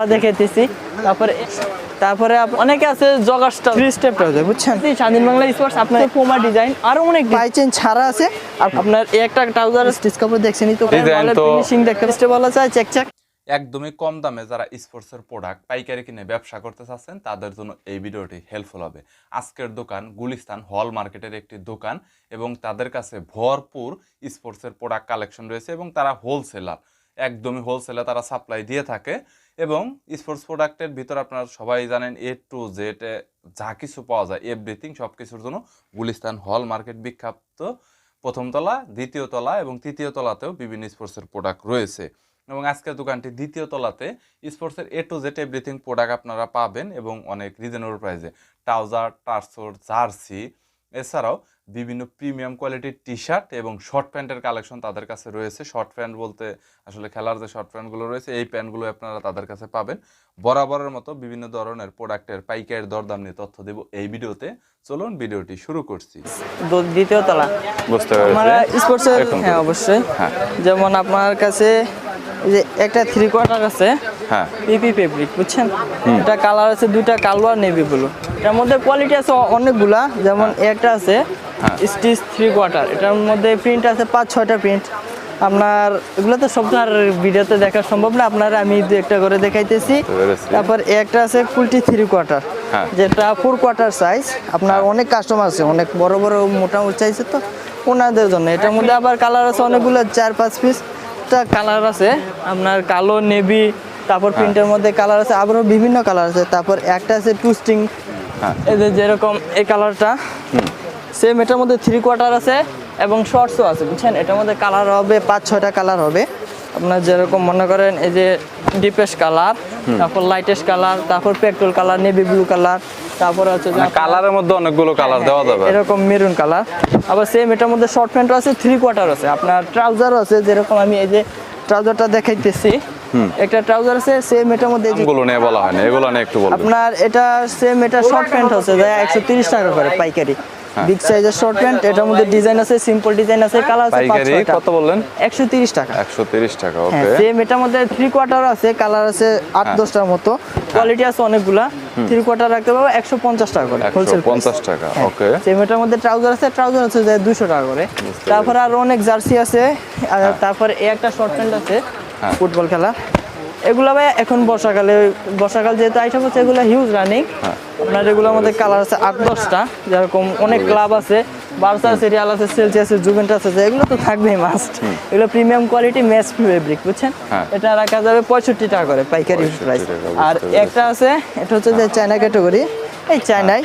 দেখাইতেছি তারপরে তারপরে অনেকে আছে জগাসটা থ্রি স্টেপ ট্রাউজার বুঝছেন? স্বাধীন বাংলা স্পোর্টস আপনার পোমা ডিজাইন আরও অনেক বাই চেন ছাড়া আছে। আর আপনার একটা ট্রাউজার স্টিচ কাপড় দেখছেনই তো? তো- ফিনিশিং দেখতে স্টেপ বলা যায় চেক চেক একদমই কম দামে যারা স্পোর্টসের প্রোডাক্ট পাইকারি কিনে ব্যবসা করতে চাচ্ছেন তাদের জন্য এই ভিডিওটি হেল্পফুল হবে। আজকের দোকান গুলিস্তান হল মার্কেটের একটি দোকান এবং তাদের কাছে ভরপুর স্পোর্টসের প্রোডাক্ট কালেকশন রয়েছে এবং তারা হোলসেলার একদমই হোলসেলার তারা সাপ্লাই দিয়ে থাকে। এবং স্পোর্টস প্রোডাক্টের ভিতর আপনারা সবাই জানেন এ টু জেড যা কিছু পাওয়া যায় এভরিথিং সব কিছুর জন্য গুলিস্তান হল মার্কেট বিখ্যাত প্রথম তলা, দ্বিতীয় তলা এবং তৃতীয় তলাতেও বিভিন্ন স্পোর্টসের প্রোডাক্ট রয়েছে। এবং আজকের দোকানটি দ্বিতীয় তলাতে স্পোর্টসের A to Z everything product আপনারা পাবেন এবং অনেক রিজনেবল প্রাইসে ট্রাউজার টার্সোর জার্সি এছাড়াও বিভিন্ন প্রিমিয়াম কোয়ালিটির টি শার্ট এবং শর্ট প্যান্টের কালেকশন তাদের কাছে রয়েছে। শর্ট প্যান্ট বলতে আসলে খেলার যে শর্ট প্যান্টগুলো রয়েছে এই প্যান্টগুলো আপনারা তাদের কাছে পাবেন। বরাবরের মতো বিভিন্ন ধরনের প্রোডাক্টের পাইকারি দরদাম নিয়ে তথ্য দেব এই ভিডিওতে। চলুন ভিডিওটি শুরু করছি। দ্বিতীয় তলা। বুঝতে স্পোর্টসের এরকম হ্যাঁ অবশ্যই। হ্যাঁ। যেমন আপনার কাছে যে একটা থ্রি কোয়ার্টার আছে হ্যাঁ। পিপি ফেব্রিক বুঝছেন? এটা কালার আছে দুইটা কালো আর নেভি ব্লু এটার মধ্যে কোয়ালিটি আছে অনেকগুলা। যেমন একটা আছে। Stitch three quarter. এটার মধ্যে প্রিন্ট আছে পাঁচ ছয়টা প্রিন্ট আপনার এগুলো তো সব তো আর ভিডিওতে দেখা সম্ভব না। আপনার আমি দু একটা করে দেখাইতেছি। তারপর একটা আছে কুলটি থ্রি কোয়ার্টার। হ্যাঁ। যেটা ফোর কোয়ার্টার সাইজ আপনার অনেক কাস্টমার আছে। অনেক বড় বড় মোটা চাইছে তো ওনাদের জন্য। এটার মধ্যে আবার কালার আছে অনেকগুলো চার পাঁচ পিস কালার আছে আপনার কালো নেভি তারপর প্রিন্টের মধ্যে কালার আছে। আবারও বিভিন্ন কালার আছে। তারপর একটা আছে টুস্টিং হ্যাঁ। এই যে যেরকম এই কালারটা সেম এটার মধ্যে থ্রি কোয়ার্টার আছে এবং শর্টসও আছে বুঝছেন? এটার মধ্যে কালার হবে পাঁচ ছয়টা কালার হবে। আপনার যেরকম মনে করেন এই যে ডিপেস্ট কালার তারপর লাইটেস্ট কালার তারপর petrol colour navy blue colour তারপর হচ্ছে মানে কালারের মধ্যে অনেকগুলো কালার দেওয়া যাবে। এরকম মেরুন কালার আবার সেম এটার মধ্যে শর্ট প্যান্টও আছে থ্রি কোয়ার্টার আছে। আপনার ট্রাউজারও আছে যেরকম আমি এই যে ট্রাউজারটা দেখাইতেছি। একটা ট্রাউজার আছে সেম এটার মধ্যে এই যে গুলো নিয়ে বলা হয়নি এগুলো নিয়ে একটু বলবেন আপনার এটা সেম এটা শর্ট প্যান্ট আছে যা একশো তিরিশ টাকা করে পাইকারি। হ্যাঁ। বিগ সাইজের শর্ট প্যান্ট এটার মধ্যে ডিজাইন আছে সিম্পল ডিজাইন আছে কালার আছে পাঁচ পাইকারি ছয়টা। কত বললেন? একশো তিরিশ টাকা। একশো তিরিশ টাকা হ্যাঁ ওকে সেম এটার মধ্যে থ্রি কোয়ার্টার আছে কালার আছে আট হ্যাঁ। দশটার মতো। কোয়ালিটি আছে অনেকগুলা। থ্রি কোয়ার্টার রাখতে পারব একশো পঞ্চাশ টাকা করে একশো হোলসেল পঞ্চাশ টাকা ওকে সেম এটার মধ্যে ট্রাউজার আছে ট্রাউজার আছে যে দুশো টাকা করে। তারপরে আরও অনেক জার্সি আছে আর তারপরে এই একটা শর্ট প্যান্ট আছে হ্যাঁ। ফুটবল খেলা। এগুলো ভাই এখন বর্ষাকালে বর্ষাকাল যেহেতু আইটেম হচ্ছে এগুলো হিউজ রানিং। আপনার এগুলোর মধ্যে কালার আছে আট দশটা। যেরকম অনেক ক্লাব আছে বার্সা আছে রিয়াল আছে সেলসি আছে জুভেন্টাস আছে এগুলো তো থাকবেই মাস্ট এগুলো প্রিমিয়াম কোয়ালিটি ম্যাচ ফেব্রিক বুঝছেন? হ্যাঁ। এটা রাখা যাবে পঁয়ষট্টি টাকা করে পাইকারি 65 প্রাইস আর একটা আছে এটা হচ্ছে যে চায়না ক্যাটাগরি এই চায়নায়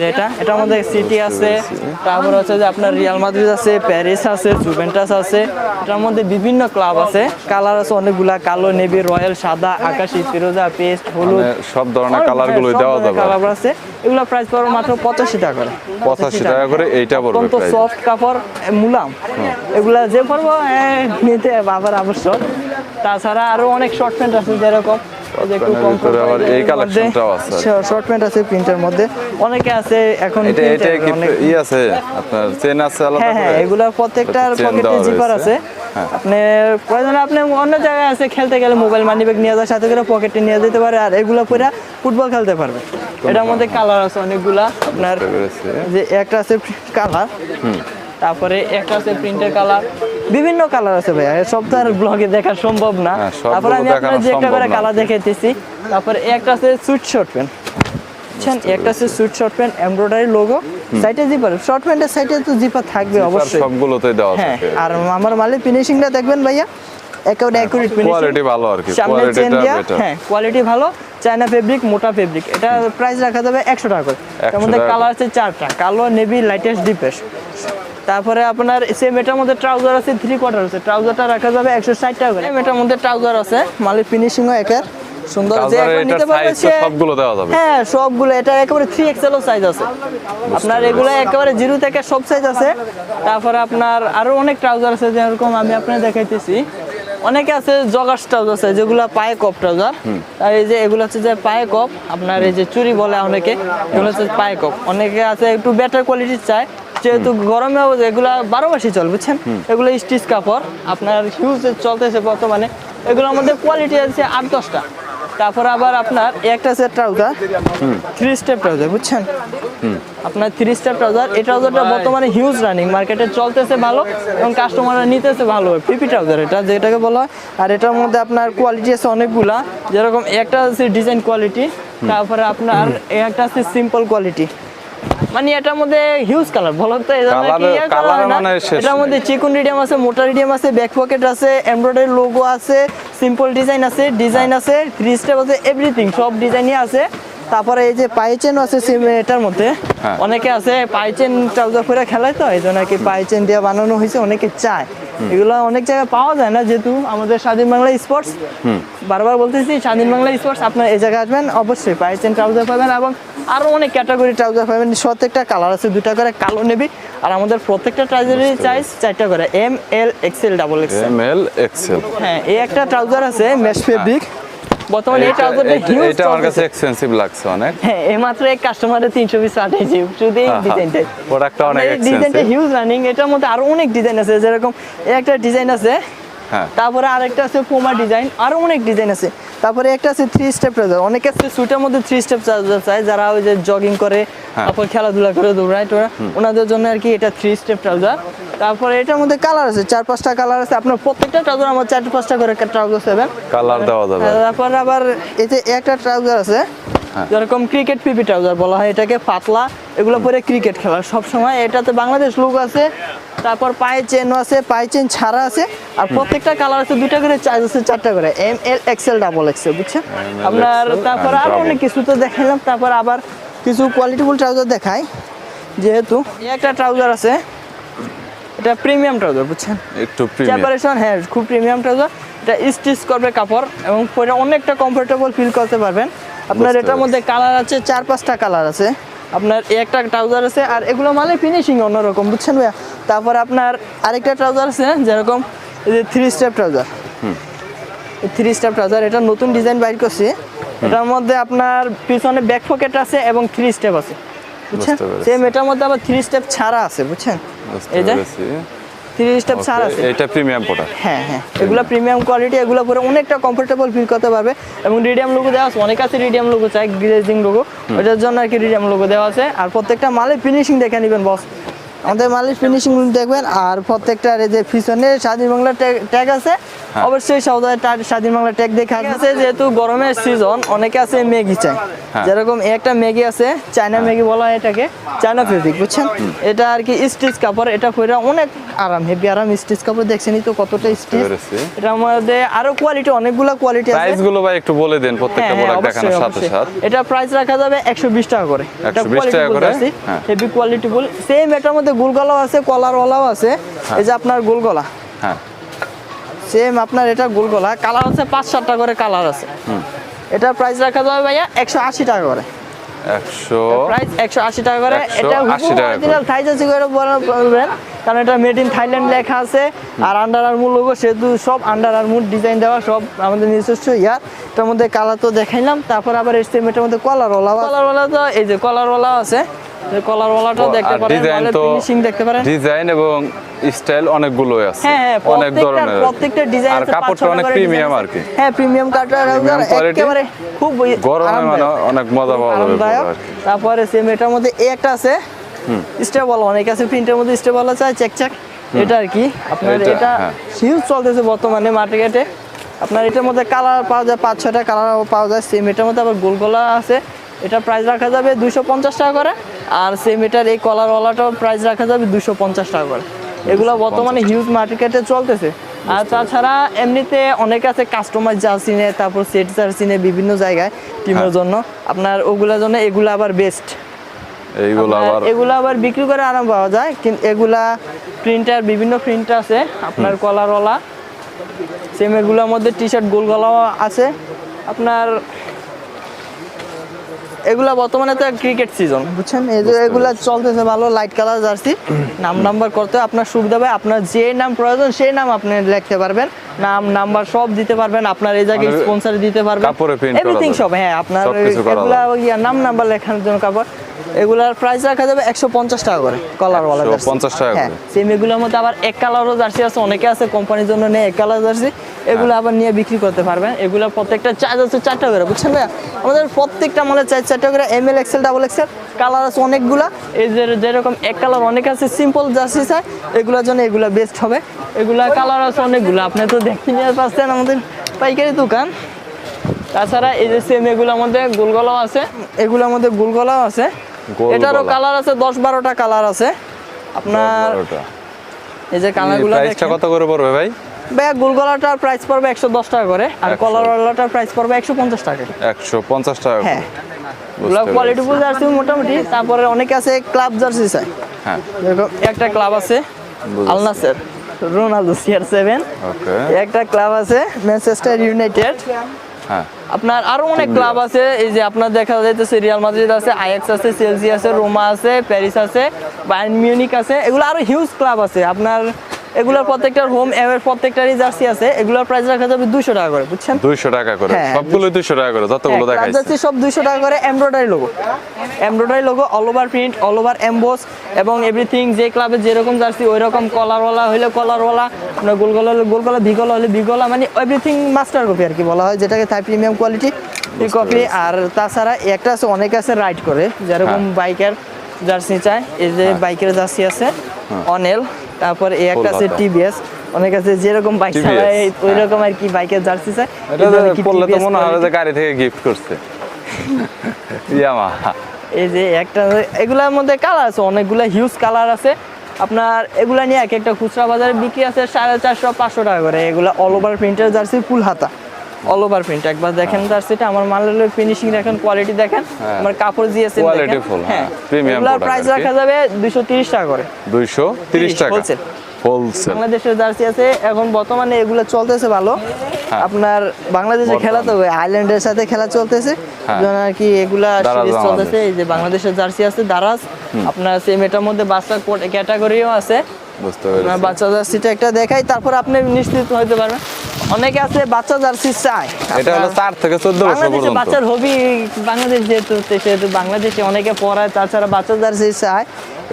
যেটা এটার মধ্যে সিটি আছে তারপর হচ্ছে যে আপনার রিয়াল মাদ্রিদ আছে প্যারিস আছে জুভেন্টাস আছে এটার মধ্যে বিভিন্ন ক্লাব আছে। কালার আছে অনেকগুলা কালো নেভি রয়্যাল সাদা আকাশি ফিরোজা পেস্ট হলুদ। মানে সব ধরনের কালার গুলোই দেওয়া যাবে। কালার আছে। এগুলো প্রাইস পড়বে মাত্র পঁচাশি টাকা করে। পঁচাশি টাকা করে এইটা পড়বে অত্যন্ত সফট কাপড় মুলাম। এগুলা যে পরবো এ, নিতে বাবার আবশ্যক। তাছাড়া আরও অনেক শর্ট প্যান্ট আছে যেরকম। আবার এই কালেকশনটাও আছে। শর্ট প্যান্ট আছে প্রিন্টের মধ্যে। অনেকে আছে এখন এটা এটা কি আছে? আপনার চেন আছে আলাদা হ্যাঁ হ্যাঁ? এগুলা প্রত্যেকটার পকেটে জিপার আছে। হ্যাঁ। আপনি প্রয়োজনে আপনি অন্য জায়গায় আছে খেলতে গেলে মোবাইল মানি ব্যাগ নিয়ে যাওয়ার সাথে করে পকেটে নিয়ে যেতে পারে আর এগুলো পরে ফুটবল খেলতে পারবে। এটার মধ্যে কালার আছে অনেকগুলা। আপনার যে একটা আছে কালার তারপরে একটা আছে প্রিন্টের কালার বিভিন্ন কালার আছে ভাইয়া সব তো আর ব্লগে দেখা সম্ভব না। হ্যাঁ, তারপরে আমি আপনার যে একটা করে কালার দেখাইতেছি। তারপরে একটা আছে সুইট শর্ট প্যান্ট বুঝছেন? একটা আছে sweet short pant embroidery logo সাইডে জিপার শর্ট প্যান্টের সাইডে তো জিপার থাকবে অবশ্যই। দেওয়া হ্যাঁ থাকে। আর আমার মালের ফিনিশিংটা দেখবেন ভাইয়া। একেবারে অ্যাকুরেট ফিনিশিং কোয়ালিটি ভালো আর কি কোয়ালিটিটা হ্যাঁ কোয়ালিটি ভালো। চায়না ফেব্রিক মোটা ফেব্রিক এটা প্রাইস রাখা যাবে একশো টাকা করে। তার মধ্যে কালার আছে চারটা। কালো নেভি লাইটেস্ট ডিপেস তারপরে আপনার সেম এটার মধ্যে ট্রাউজার আছে থ্রি কোয়ার্টার আছে। ট্রাউজারটা রাখা যাবে একশো ষাট টাকা করে। এটার মধ্যে ট্রাউজার আছে মালের ফিনিশিংও একের। সুন্দর যে এখন নিতে পারবে সাইজ তো সে সবগুলো দেওয়া যাবে। হ্যাঁ সবগুলো। এটা একেবারে থ্রি এক্সেল সাইজ আছে। আপনার এগুলো একেবারে জিরো থেকে সব সাইজ আছে। তারপরে আপনার আরও অনেক ট্রাউজার আছে যেরকম আমি আপনার দেখাইতেছি। অনেকে আছে জগার্স ট্রাউজার আছে যেগুলো পায়ে কপ ট্রাউজার আর এই যে এগুলো হচ্ছে যে পায়ে কপ। আপনার এই যে চুরি বলে অনেকে এগুলো হচ্ছে পায়ে কপ। অনেকে আছে একটু বেটার কোয়ালিটির চায়। যেহেতু গরমে এগুলা বারো মাসই চল বুঝছেন? এগুলো স্টিচ কাপড় আপনার হিউজ চলতেছে বর্তমানে এগুলোর মধ্যে কোয়ালিটি আছে আট দশটা। তারপর আবার আপনার একটা set trouser three step trouser বুঝছেন? আপনার থ্রি স্টেপ ট্রাউজার এই ট্রাউজারটা বর্তমানে হিউজ রানিং মার্কেটে চলতেছে ভালো এবং কাস্টমাররা নিতেছে ভালো পিপি ট্রাউজার এটা যেটাকে বলা হয়। আর এটার মধ্যে আপনার কোয়ালিটি আছে অনেকগুলা যেরকম একটা আছে ডিজাইন কোয়ালিটি তারপরে আপনার একটা আছে সিম্পল কোয়ালিটি মানে এটার মধ্যে হিউজ কালার বলো তো। মানে এটার মধ্যে চিকন রিডিয়াম আছে মোটা রিডিয়াম আছে ব্যাক পকেট আছে এমব্রয়ডারি লোগো আছে সিম্পল ডিজাইন আছে ডিজাইন আছে থ্রি স্টেপ আছে এভরিথিং সব ডিজাইনই আছে তারপরে এই যে পাইচেন আছে এটার মধ্যে হ্যাঁ। অনেকে আছে পাইচেন ট্রাউজার করে খেলায় তো এই জন্য আর কি পাইচেন দিয়ে বানানো হয়েছে অনেকে চায় এগুলো অনেক জায়গায় পাওয়া যায় না যেহেতু আমাদের স্বাধীন বাংলা স্পোর্টস বারবার বলতেছি স্বাধীন বাংলা স্পোর্টস আপনার এই জায়গায় আসবেন অবশ্যই পাইচেন ট্রাউজার পাবেন এবং আরও অনেক ক্যাটাগরি ট্রাউজার পাবেন। প্রত্যেকটা কালার আছে দুটা করে কালো নেবি আর আমাদের প্রত্যেকটা ট্রাউজারের চাইজ চারটা করে M L XL double XL M L XL হ্যাঁ এই একটা ট্রাউজার আছে মেশ ফেব্রিক বর্তমানে এই ট্রাউজারটা হিউজ এটা আমার কাছে এক্সপেন্সিভ লাগছে অনেক। হ্যাঁ এইমাত্র এক কাস্টমারে তিনশো পিস পাঠিয়েছি শুধু এই হ্যাঁ। প্রোডাক্টটা অনেক ডিজাইনটা হিউজ রানিং এটার মধ্যে আরও অনেক ডিজাইন আছে যেরকম একটা ডিজাইন আছে তারপরে আরেকটা আছে পোমা ডিজাইন আরও অনেক ডিজাইন আছে। তারপরে একটা আছে থ্রি স্টেপ ট্রাউজার অনেকে আছে সুইটার মধ্যে থ্রি স্টেপ চার্জার চায় যারা ওই যে জগিং করে হ্যাঁ। তারপর খেলাধুলা করে দৌড়ায় টোরা ওনাদের জন্য আর কি এটা থ্রি স্টেপ ট্রাউজার তারপরে এটার মধ্যে কালার আছে চার পাঁচটা কালার আছে। আপনার প্রত্যেকটা ট্রাউজার আমার চার পাঁচটা করে ট্রাউজার পাবেন কালার দেওয়া যাবে। তারপর আবার এতে একটা ট্রাউজার আছে যেরকম ক্রিকেট পিপি ট্রাউজার বলা হয় এটাকে পাতলা এগুলো পরে ক্রিকেট খেলা। সব সময় এটাতে বাংলাদেশ লোক আছে তারপর পায়ে চেনও আছে পায়ে চেন ছাড়া আছে আর প্রত্যেকটা কালার আছে দুইটা করে চার্জ আছে চারটা করে। M L XL double XL বুঝছেন আপনার তারপর and আরও অনেক কিছু তো দেখাইলাম তারপর আবার কিছু কোয়ালিটিফুল ট্রাউজার দেখাই। যেহেতু একটা ট্রাউজার আছে এটা প্রিমিয়াম ট্রাউজার বুঝছেন? একটু প্রিমিয়াম হ্যাঁ খুব প্রিমিয়াম ট্রাউজার এটা স্টিচ করবে কাপড় এবং পরে অনেকটা কমফোর্টেবল ফিল করতে পারবেন। আপনার এটার মধ্যে কালার আছে চার পাঁচটা কালার আছে। আপনার একটা ট্রাউজার আছে আর এগুলো মানে ফিনিশিং অন্যরকম বুঝছেন ভাইয়া? তারপর আপনার আরেকটা ট্রাউজার আছে যেরকম এই যে three step trouser three step trouser এটা নতুন ডিজাইন বাইর করছে। এটার মধ্যে আপনার পিছনে ব্যাক পকেট আছে এবং থ্রি স্টেপ আছে বুঝছেন। সেম এটার মধ্যে আবার থ্রি স্টেপ ছাড়া আছে বুঝছেন? এই যে। পেরেছি থ্রি স্টেপ ছাড়া আছে। এটা প্রিমিয়াম প্রোডাক্ট হ্যাঁ হ্যাঁ। এগুলো প্রিমিয়াম কোয়ালিটি এগুলো পরে অনেকটা কমফোর্টেবল ফিল করতে পারবে। এবং রিডিয়াম লোগো দেওয়া আছে অনেক আছে রিডিয়াম লোগো চাই গ্লেজিং লোগো ওটার জন্য আর কি রিডিয়াম লোগো দেওয়া আছে। আর প্রত্যেকটা মালে ফিনিশিং দেখে নেবেন বস আমাদের মালিক ফিনিশিং দেখবেন আর প্রত্যেকটার এই যে পিছনে স্বাধীন বাংলা ট্যাগ আছে। অবশ্যই সৌদায় স্বাধীন বাংলা ট্যাগ দেখে আছে যেহেতু গরমের সিজন অনেকে আছে ম্যাগি চাই হ্যাঁ। যেরকম একটা ম্যাগি আছে চায়না ম্যাগি বলা হয় এটাকে চায়না ফেব্রিক বুঝছেন? এটা আর কি স্টিচ কাপড় এটা পরে অনেক আরাম হেভি আরাম স্টিচ কাপড় দেখছেনই তো কতটা স্টিচ। এটার মধ্যে আরও কোয়ালিটি অনেকগুলা কোয়ালিটি আছে। প্রাইসগুলো ভাই একটু বলে দেন প্রত্যেকটা হ্যাঁ, হ্যাঁ, প্রোডাক্ট অবশ্যই, দেখানোর সাথে অবশ্যই। সাথে। এটা প্রাইস রাখা যাবে একশো বিশ টাকা করে। 120 টাকা করে? হ্যাঁ। হেভি কোয়ালিটি বল সেম এটার মধ্যে গোলগলাও আছে কলারওয়ালাও আছে। এই যে আপনার গোলগলা। হ্যাঁ। সেম আপনার এটা গোলগলা। কালার আছে পাঁচ সাতটা করে কালার আছে। এটা প্রাইস রাখা যাবে ভাইয়া একশো আশি টাকা করে। একশো প্রাইস একশো আশি টাকা করে। 180 এটা টাকা করে। অরিজিনাল থাই জার্সি করে বলবেন কারণ এটা মেড ইন থাইল্যান্ড লেখা আছে। আর আন্ডার আর্মুর লোগো সেহেতু সব আন্ডার আর্মুর ডিজাইন দেওয়া সব আমাদের নিজস্ব এটার মধ্যে কালার তো দেখাইলাম তারপর আবার এসছে এটার মধ্যে কলার ওলা তো এই যে কলার ওলা আছে। কলার দেখতে পারেন ডিজাইন তো ফিনিশিং দেখতে পারেন। ডিজাইন এবং স্টাইল অনেকগুলোই আছে। হ্যাঁ হ্যাঁ অনেক ধরনের প্রত্যেকটা ডিজাইন আর কাপড়টা অনেক প্রিমিয়াম আর কি। হ্যাঁ প্রিমিয়াম কাটার একেবারে খুব গরমে মানে অনেক মজা পাওয়া যাবে আরামদায়ক। পরে আর কি। তারপরে সেম এটার মধ্যে এই একটা আছে। স্টেবল অনেক আছে। প্রিন্টের মধ্যে স্টেবল আছে চেক চেক এটা আর কি। আপনার এটা, এটা। হিউজ চলতেছে বর্তমানে মার্কেটে। আপনার এটার মধ্যে কালার পাওয়া যায় পাঁচ ছয়টা কালার পাওয়া যায়। সেম এটার মধ্যে আবার গোলগোলা আছে। এটা প্রাইস রাখা যাবে দুশো পঞ্চাশ টাকা করে। আর সেম এটার এই কলারওয়ালাটাও প্রাইস রাখা যাবে দুশো পঞ্চাশ টাকা করে। এগুলো বর্তমানে হিউজ মার্কেটে চলতেছে। আর তাছাড়া এমনিতে অনেক আছে কাস্টমার জার্সি নেয় তারপর সেট জার্সি নেয় বিভিন্ন জায়গায় টিমের হ্যাঁ। জন্য। আপনার ওগুলোর জন্য এগুলো আবার বেস্ট এইগুলো আবার এগুলো আবার বিক্রি করে আরাম পাওয়া যায় কিন্তু এগুলা প্রিন্টার বিভিন্ন প্রিন্টার আছে আপনার কলারওয়ালা সেম এগুলোর মধ্যে টি শার্ট গোল গলাও আছে। আপনার এগুলা বর্তমানে তো ক্রিকেট সিজন বুঝছেন? এই যে এগুলা চলতেছে ভালো লাইট কালার জার্সি নাম নাম্বার করতে আপনার সুবিধা হবে আপনার যে নাম প্রয়োজন সেই নাম আপনি লিখতে পারবেন। নাম নাম্বার সব দিতে পারবেন আপনার এই জায়গায় স্পন্সর দিতে পারবেন। কাপড়ে এভরিথিং সব হ্যাঁ আপনার এগুলা নাম নাম্বার লেখানোর জন্য কাপড়। এগুলার প্রাইস রাখা যাবে একশো পঞ্চাশ টাকা করে কলার ওয়ালা 150 টাকা করে। সেম এগুলোর মধ্যে আবার এক কালারও জার্সি আছে অনেকে আছে কোম্পানির জন্য নেই এক কালার জার্সি এগুলো আবার নিয়ে বিক্রি করতে পারবেন। এগুলোর প্রত্যেকটা চার্জ আছে চারটা করে বুঝছেন ভাইয়া? আমাদের প্রত্যেকটা মানে চার চারটা করে M L XL double XL colour আছে অনেকগুলা। এই যে যেরকম এক কালার অনেক আছে সিম্পল জার্সি চাই এগুলোর জন্য এগুলো বেস্ট হবে। এগুলা কালার আছে অনেকগুলো আপনি তো দেখতে নিয়ে পাচ্ছেন আমাদের পাইকারি দোকান। তাছাড়া এই যে সেম এগুলোর মধ্যে গোলগলাও আছে। এগুলোর মধ্যে গোলগলাও আছে। এটারও কালার আছে দশ বারোটা কালার আছে। আপনার এই যে কালারগুলো প্রাইসটা কত করে পড়বে ভাই? ব্যাগ গোলগলাটার প্রাইস পড়বে একশো দশ টাকা করে আর 100 কলারওয়ালাটার প্রাইস পড়বে একশো পঞ্চাশ টাকা একশো পঞ্চাশ টাকা করে। হ্যাঁ। পেরেছি। কোয়ালিটি ফুল জার্সি মোটামুটি। তারপরে অনেকে আছে ক্লাব জার্সি চাই হ্যাঁ। একটা ক্লাব আছে আলনাসের রোনালদো সিআর সেভেন ওকে একটা ক্লাব আছে ম্যানচেস্টার ইউনাইটেড আপনার আরও অনেক ক্লাব আছে এই যে আপনার দেখা যাইতেছে রিয়াল মাদ্রিদ আছে আইএক্স আছে সেলসি আছে রোমা আছে প্যারিস আছে বায়ার্ন মিউনিক আছে এগুলো আরও হিউজ ক্লাব আছে। আপনার এগুলোর প্রত্যেকটার হোম এর প্রত্যেকটারই জার্সি আছে এগুলোর প্রাইস রাখা যাবে দুশো টাকা করে বুঝছেন? দুইশো টাকা করে। হ্যাঁ। সবগুলো দুইশো টাকা করে যতগুলো হ্যাঁ, দেখাইছে। জার্সি সব দুইশো টাকা করে embroidery logo embroidery logo all over print all over emboss এবং এভরিথিং যে ক্লাবে যেরকম জার্সি ওই রকম কলারওয়ালা হলে কলারওয়ালা আপনার গোলগলা হলে গোলগলা ভিগলা হলে ভিগলা মানে এভরিথিং মাস্টার কপি আর কি বলা হয় যেটাকে থাই প্রিমিয়াম কোয়ালিটি কপি আর তাছাড়া একটা আছে অনেক আছে রাইড করে যেরকম বাইকের জার্সি চায় এই যে বাইকের জার্সি আছে অনেল তারপর এই একটা আছে। টিভিএস অনেক আছে যেরকম বাইক চালায় ওই রকম আর কি বাইকের জার্সি চায়। এটা পড়লে তো মনে হয় যে গাড়ি থেকে গিফট করছে। ইয়ামা এই যে একটা এগুলার মধ্যে কালার আছে অনেকগুলা হিউজ কালার আছে। আপনার এগুলা নিয়ে এক একটা খুচরা বাজারে বিক্রি আছে সাড়ে চারশো পাঁচশো টাকা করে। এগুলা অল ওভার প্রিন্টের জার্সি ফুল হাতা। অল ওভার প্রিন্ট একবার দেখেন জার্সিটা আমার মালের ফিনিশিং দেখেন কোয়ালিটি দেখেন হ্যাঁ। আমার কাপড় দিয়েছে Quality full, হ্যাঁ। এগুলার product প্রাইস রাখা যাবে দুশো তিরিশ টাকা করে। দুইশো তিরিশ টাকা। wholesale। হোলসেল বাংলাদেশের জার্সি আছে এখন বর্তমানে এগুলো চলতেছে ভালো। হ্যাঁ। আপনার বাংলাদেশে খেলা তো আইল্যান্ডের সাথে খেলা চলতেছে। হ্যাঁ। আর কি এগুলা সিরিজ চলতেছে। এই যে বাংলাদেশের জার্সি আছে দারাজ। আপনার সেম এটার মধ্যে বাচ্চা ক্যাটাগরিও আছে। বুঝতে পেরেছি। বাচ্চা জার্সিটা একটা দেখাই তারপর আপনি নিশ্চিত হতে পারবেন। অনেকে আছে বাচ্চা জার্সি চায়। এটা হলো 4 থেকে চোদ্দ বছর বাংলাদেশে পর্যন্ত। বাচ্চার হবি বাংলাদেশ যেহেতু সেহেতু বাংলাদেশে অনেকে পড়ায় তাছাড়া বাচ্চা জার্সি চায়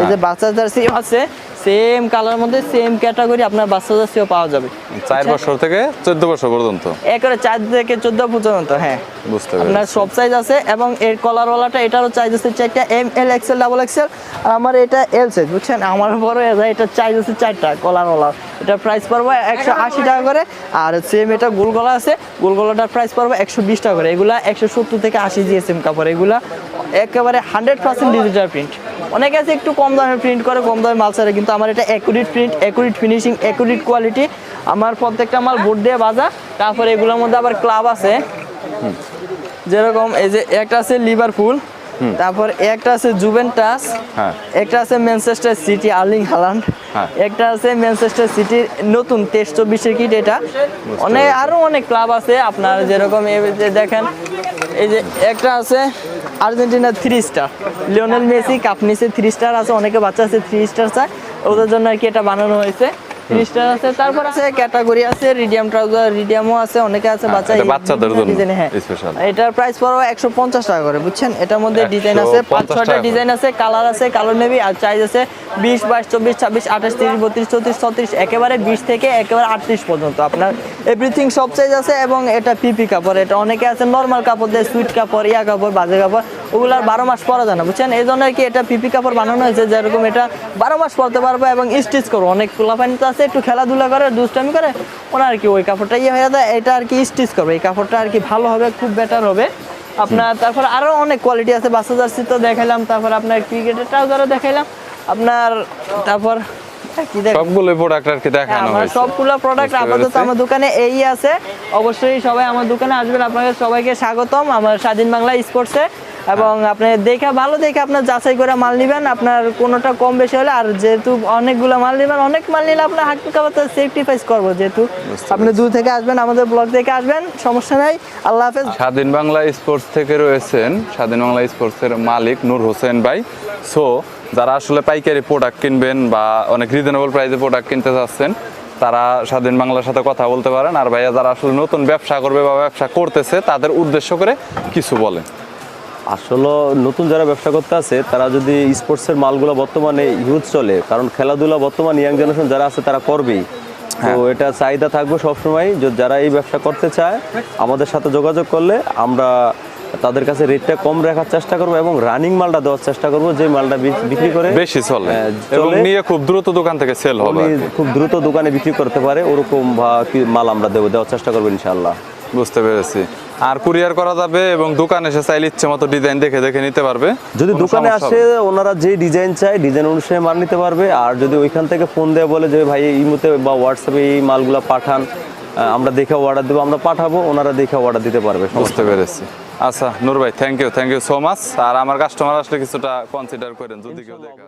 এই যে বাচ্চা জার্সি আছে সেম কালার মধ্যে সেম ক্যাটাগরি আপনার বাচ্চা জার্সিও পাওয়া যাবে। চার বছর থেকে চোদ্দ বছর পর্যন্ত। একরে চার থেকে চোদ্দ পর্যন্ত হ্যাঁ। বুঝতে আপনার সব সাইজ আছে এবং এর কলারওয়ালাটা এটারও চাইজ আছে চারটা M L XL double XL আর আমার এটা এল সাইজ বুঝছেন? আমার বড় এটা চাইজ আছে চারটা কলারওয়ালা এটা প্রাইস পড়বে একশো আশি টাকা করে আর সেম এটা গোলগলা আছে গোলগলাটার প্রাইস পড়বে একশো বিশ টাকা করে। এগুলা একশো সত্তর থেকে আশি জিএসএম কাপড় এগুলা একেবারে হান্ড্রেড পার্সেন্ট ডিজিটাল প্রিন্ট অনেকে আছে একটু কম দামে প্রিন্ট করে কম দামে মাল ছাড়ে কিন্তু আমার এটা accurate print accurate finishing accurate quality আমার প্রত্যেকটা মাল বোর্ড দিয়ে বাজা তারপরে এগুলোর মধ্যে আবার ক্লাব আছে। যেরকম এই যে একটা আছে লিভারপুল তারপর একটা আছে জুভেন্টাস হ্যাঁ। একটা আছে ম্যানচেস্টার সিটি আর্লিং হালান্ড। একটা আছে ম্যানচেস্টার সিটির নতুন তেইশ চব্বিশের কিট এটা। অনেক আরও অনেক ক্লাব আছে আপনার যেরকম এই যে দেখেন এই যে একটা আছে Argentina three star Lionel Messi, cup নিচে থ্রি স্টার আছে, অনেকে বাচ্চা আছে থ্রি স্টার চায়। ওদের জন্য আর কি এটা বানানো হয়েছে। স্টার আছে। তারপর আছে ক্যাটাগরি আছে রিডিয়াম ট্রাউজার রিডিয়ামও আছে অনেকে আছে হ্যাঁ, বাচ্চা বাচ্চাদের জন্য হ্যাঁ। এটার প্রাইস একশো পঞ্চাশ টাকা করে বুঝছেন? এটার মধ্যে ডিজাইন আছে পাঁচ 150 ছয়টা ডিজাইন আছে কালার আছে কালার নেবি আর চাইজ আছে বিশ বাইশ চব্বিশ ছাব্বিশ আঠাশ তিরিশ বত্রিশ চৌত্রিশ ছত্রিশ একেবারে বিশ থেকে একেবারে আটত্রিশ পর্যন্ত আপনার এভরিথিং সব সাইজ আছে এবং এটা পিপি কাপড় এটা অনেকে আছে নর্মাল কাপড় দেয় সুইট কাপড় ইয়া কাপড় বাজে কাপড় ওগুলো আর বারো মাস পরা যায় না বুঝছেন? এই জন্য আর কি এটা পিপি কাপড় বানানো হয়েছে যেরকম এটা বারো মাস পরতে পারবে এবং স্টিচ করব। অনেক পোলাপানি তো আছে একটু খেলাধুলা করে দুষ্টামি করে ওরা আর কি ওই কাপড়টা ইয়ে হয়ে যায় এটা আর কি স্টিচ করবে। এই কাপড়টা আর কি ভালো হবে খুব বেটার হবে। আপনার তারপর আরও অনেক কোয়ালিটি আছে বাচ্চা জার্সি তো দেখাইলাম তারপর আপনার ক্রিকেটের ট্রাউজারও দেখাইলাম। আপনার তারপর কি সবগুলো প্রোডাক্ট আর কি হ্যাঁ, দেখানো আমার হয়েছে। সবগুলো প্রোডাক্ট আপাতত আমার দোকানে এই আছে। অবশ্যই সবাই আমার দোকানে আসবেন আপনাদের সবাইকে স্বাগতম। আমার স্বাধীন বাংলা স্পোর্টসে এবং আপনি দেখে ভালো দেখে আপনার যাচাই করে মাল নেবেন। আপনার কোনোটা কম বেশি হলে আর যেহেতু অনেকগুলো মাল নেবেন অনেক মাল নিলে আপনার হাট কাবাতে সেফটি ফাইস করব যেহেতু। আপনি দূর থেকে আসবেন আমাদের ব্লগ থেকে আসবেন সমস্যা নাই। আল্লাহ হাফেজ। স্বাধীন বাংলা স্পোর্টস থেকে রয়েছেন স্বাধীন বাংলা স্পোর্টসের মালিক নূর হোসেন ভাই। সো যারা আসলে পাইকারি প্রোডাক্ট কিনবেন বা অনেক রিজনেবল প্রাইসে প্রোডাক্ট কিনতে চাচ্ছেন তারা স্বাধীন বাংলার সাথে কথা বলতে পারেন। আর ভাইয়া যারা আসলে নতুন ব্যবসা করবে বা ব্যবসা করতেছে তাদের উদ্দেশ্য করে কিছু বলেন। আসলে নতুন যারা ব্যবসা করতে আছে তারা যদি স্পোর্টসের মালগুলো বর্তমানে ইউজ চলে কারণ খেলাধুলা বর্তমান ইয়াং জেনারেশন যারা আছে তারা করবেই। তো এটা চাহিদা থাকবে সবসময় যে যারা এই ব্যবসা করতে চায় আমাদের সাথে যোগাযোগ করলে আমরা তাদের কাছে রেটটা কম রাখার চেষ্টা করব এবং রানিং মালটা দেওয়ার চেষ্টা করব যে মালটা বিক্রি করে বেশি চলে। হ্যাঁ, এবং নিয়ে খুব দ্রুত দোকান থেকে সেল হবে খুব দ্রুত দোকানে বিক্রি করতে পারে ওরকম মাল আমরা দেবো দেওয়ার চেষ্টা করব ইনশাল্লাহ বুঝতে পেরেছি। আর কুরিয়ার করা যাবে এবং দোকান এসে চাইলে ইচ্ছে মতো ডিজাইন দেখে দেখে নিতে পারবে। যদি দোকানে আসে ওনারা যে ডিজাইন চায় ডিজাইন অনুসারে মাল নিতে পারবে। আর যদি ওইখান থেকে ফোন দেয় বলে যে ভাই এই মুহূর্তে বা হোয়াটসঅ্যাপে এই মালগুলো পাঠান আমরা দেখে অর্ডার দেবো আমরা পাঠাবো ওনারা দেখে অর্ডার দিতে পারবে বুঝতে পেরেছি। আচ্ছা নূর ভাই thank you thank you so much আর আমার কাস্টমার আসলে কিছুটা কনসিডার করেন যদি কেউ দেখে